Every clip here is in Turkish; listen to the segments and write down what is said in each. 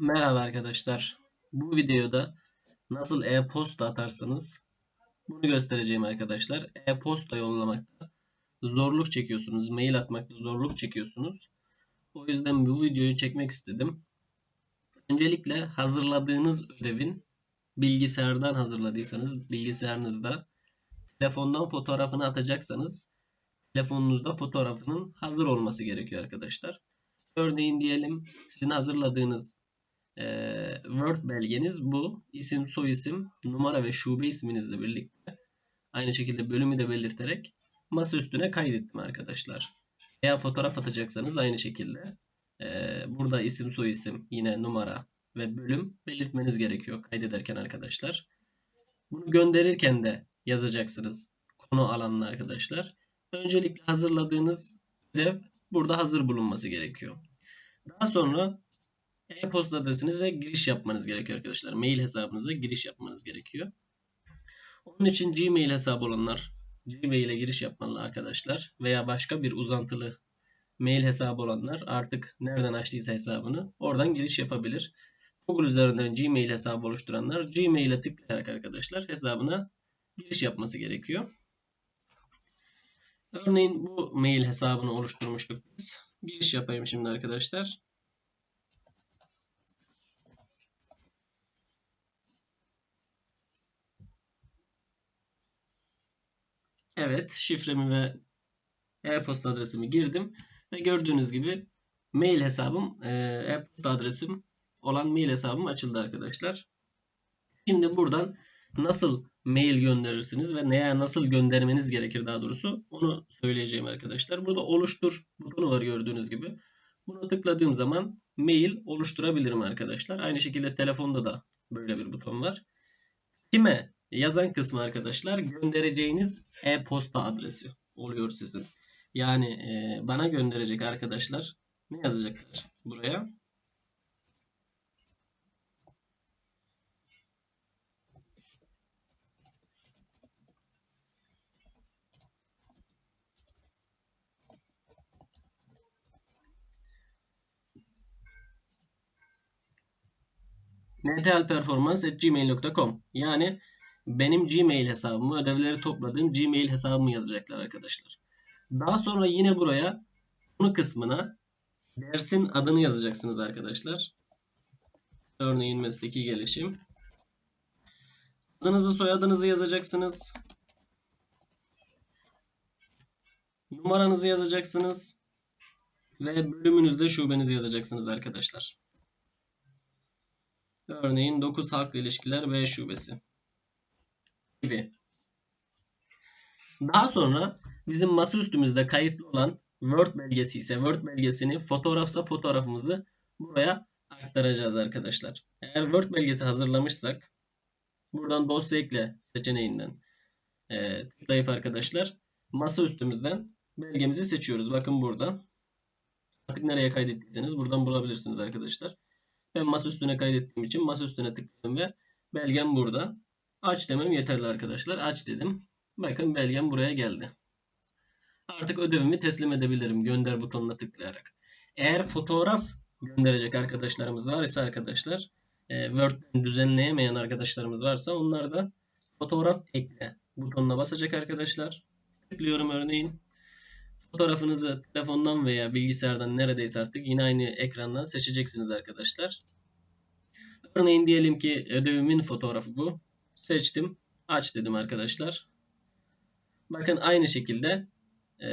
Merhaba arkadaşlar. Bu videoda nasıl e-posta atarsanız bunu göstereceğim arkadaşlar. E-posta yollamakta zorluk çekiyorsunuz. Mail atmakta zorluk çekiyorsunuz. O yüzden bu videoyu çekmek istedim. Öncelikle hazırladığınız ödevin bilgisayardan hazırladıysanız bilgisayarınızda telefondan fotoğrafını atacaksanız telefonunuzda fotoğrafının hazır olması gerekiyor arkadaşlar. Örneğin diyelim sizin hazırladığınız ee, Word belgeniz bu. İsim, soyisim, numara ve şube isminizle birlikte aynı şekilde bölümü de belirterek masa üstüne kaydettim arkadaşlar. Veya fotoğraf atacaksanız aynı şekilde ee, burada isim, soyisim, yine numara ve bölüm belirtmeniz gerekiyor kaydederken arkadaşlar. Bunu gönderirken de yazacaksınız konu alanını arkadaşlar. Öncelikle hazırladığınız ödev burada hazır bulunması gerekiyor. Daha sonra e-posta adresinize giriş yapmanız gerekiyor arkadaşlar. Mail hesabınıza giriş yapmanız gerekiyor. Onun için Gmail hesabı olanlar Gmail'e giriş yapmalı arkadaşlar. Veya başka bir uzantılı mail hesabı olanlar artık nereden açtıysa hesabını oradan giriş yapabilir. Google üzerinden Gmail hesabı oluşturanlar Gmail'e tıklayarak arkadaşlar hesabına giriş yapması gerekiyor. Örneğin bu mail hesabını oluşturmuştuk biz. Giriş yapayım şimdi arkadaşlar. Evet, şifremi ve e-posta adresimi girdim ve gördüğünüz gibi mail hesabım, e, e-posta adresim olan mail hesabım açıldı arkadaşlar. Şimdi buradan nasıl mail gönderirsiniz ve neye nasıl göndermeniz gerekir daha doğrusu onu söyleyeceğim arkadaşlar. Burada oluştur butonu var gördüğünüz gibi. Bunu tıkladığım zaman mail oluşturabilirim arkadaşlar. Aynı şekilde telefonda da böyle bir buton var. Kime yazan kısmı arkadaşlar göndereceğiniz e-posta adresi oluyor sizin. Yani e, bana gönderecek arkadaşlar ne yazacaklar buraya? ntlperformance.gmail.com Yani benim Gmail hesabımı, ödevleri topladığım Gmail hesabımı yazacaklar arkadaşlar. Daha sonra yine buraya konu kısmına dersin adını yazacaksınız arkadaşlar. Örneğin mesleki gelişim. Adınızı, soyadınızı yazacaksınız. Numaranızı yazacaksınız. Ve bölümünüzde şubenizi yazacaksınız arkadaşlar. Örneğin 9 Halkla İlişkiler B şubesi gibi. Daha sonra bizim masaüstümüzde kayıtlı olan Word belgesi ise Word belgesini, fotoğrafsa fotoğrafımızı buraya aktaracağız arkadaşlar. Eğer Word belgesi hazırlamışsak buradan dosya ekle seçeneğinden e, tıklayıp arkadaşlar masa üstümüzden belgemizi seçiyoruz. Bakın burada. Artık nereye kaydettiyseniz buradan bulabilirsiniz arkadaşlar. Ben masa üstüne kaydettiğim için masa üstüne tıkladım ve belgem burada. Aç demem yeterli arkadaşlar. Aç dedim. Bakın belgem buraya geldi. Artık ödevimi teslim edebilirim gönder butonuna tıklayarak. Eğer fotoğraf gönderecek arkadaşlarımız var ise arkadaşlar e, Word'den düzenleyemeyen arkadaşlarımız varsa onlar da fotoğraf ekle butonuna basacak arkadaşlar. Tıklıyorum örneğin. Fotoğrafınızı telefondan veya bilgisayardan neredeyse artık yine aynı ekrandan seçeceksiniz arkadaşlar. Örneğin diyelim ki ödevimin fotoğrafı bu. Seçtim. Aç dedim arkadaşlar. Bakın aynı şekilde e,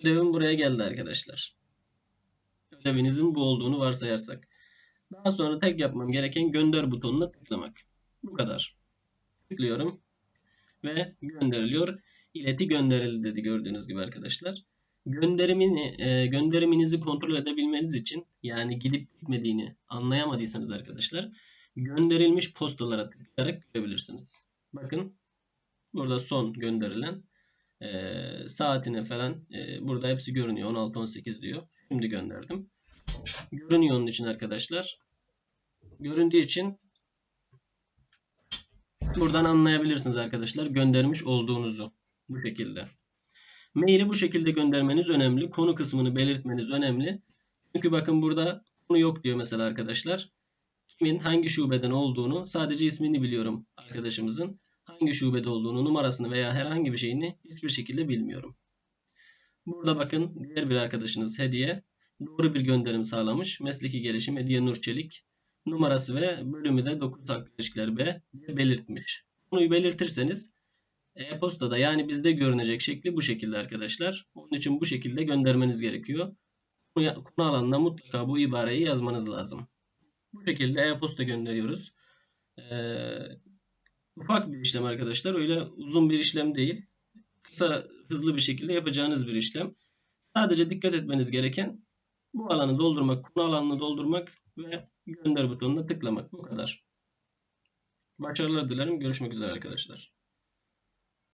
ödevim buraya geldi arkadaşlar. Ödevinizin bu olduğunu varsayarsak. Daha sonra tek yapmam gereken gönder butonuna tıklamak. Bu kadar. Tıklıyorum. Ve gönderiliyor. İleti gönderildi dedi gördüğünüz gibi arkadaşlar. Gönderimini, e, gönderiminizi kontrol edebilmeniz için yani gidip gitmediğini anlayamadıysanız arkadaşlar gönderilmiş postalara tıklayarak görebilirsiniz. Bakın burada son gönderilen e, saatine falan e, burada hepsi görünüyor. 16-18 diyor. Şimdi gönderdim. Görünüyor onun için arkadaşlar. Göründüğü için buradan anlayabilirsiniz arkadaşlar göndermiş olduğunuzu bu şekilde. Maili bu şekilde göndermeniz önemli. Konu kısmını belirtmeniz önemli. Çünkü bakın burada konu yok diyor mesela arkadaşlar kimin hangi şubeden olduğunu sadece ismini biliyorum arkadaşımızın. Hangi şubede olduğunu, numarasını veya herhangi bir şeyini hiçbir şekilde bilmiyorum. Burada bakın diğer bir arkadaşınız Hediye doğru bir gönderim sağlamış. Mesleki gelişim Hediye Nur Çelik. Numarası ve bölümü de 9 haklı ilişkiler B diye belirtmiş. Bunu belirtirseniz e-postada yani bizde görünecek şekli bu şekilde arkadaşlar. Onun için bu şekilde göndermeniz gerekiyor. Konu alanına mutlaka bu ibareyi yazmanız lazım. Bu şekilde e-posta gönderiyoruz. Ee, ufak bir işlem arkadaşlar. Öyle uzun bir işlem değil. Kısa hızlı bir şekilde yapacağınız bir işlem. Sadece dikkat etmeniz gereken bu alanı doldurmak, konu alanını doldurmak ve gönder butonuna tıklamak. Bu kadar. Başarılar dilerim. Görüşmek üzere arkadaşlar.